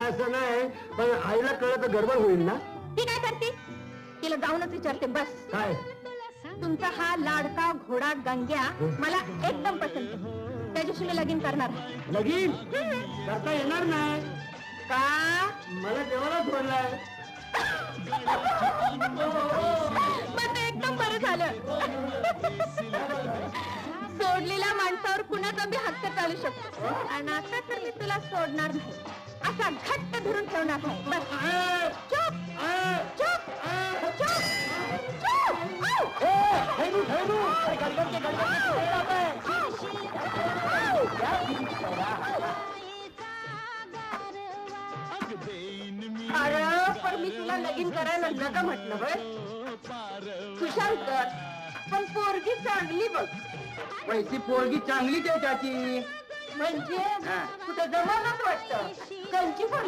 असं नाही पण आईला कळलं तर गडबड होईल ना? ती काय करते? तिला जाऊनच विचारते बस. काय? तुमचा हा लाडका घोडा गंग्या मला एकदम पसंत. त्याच्याशी मी लगीन करणार. लगीन? करता येणार नाही. का? मला देवाला सोडलाय मग ते एकदम बरं झालं. सोडलेल्या माणसावर कुणाचा बी हक्क चालू शकतो. आणि आता तर मी तुला सोडणार नाही. असा घट्ट धरून ठेवणार नाही. बस. चुप. चुप. चुप. चुप. आऊ! अरे पण मी तुला लगीन करायला नका म्हटलं बस. खुशाल कर पण पोरगी चांगली बघ. पैसी पोरगी चांगलीच आहे त्याची म्हणजे कुठं जमानच वाटतं? त्यांची पण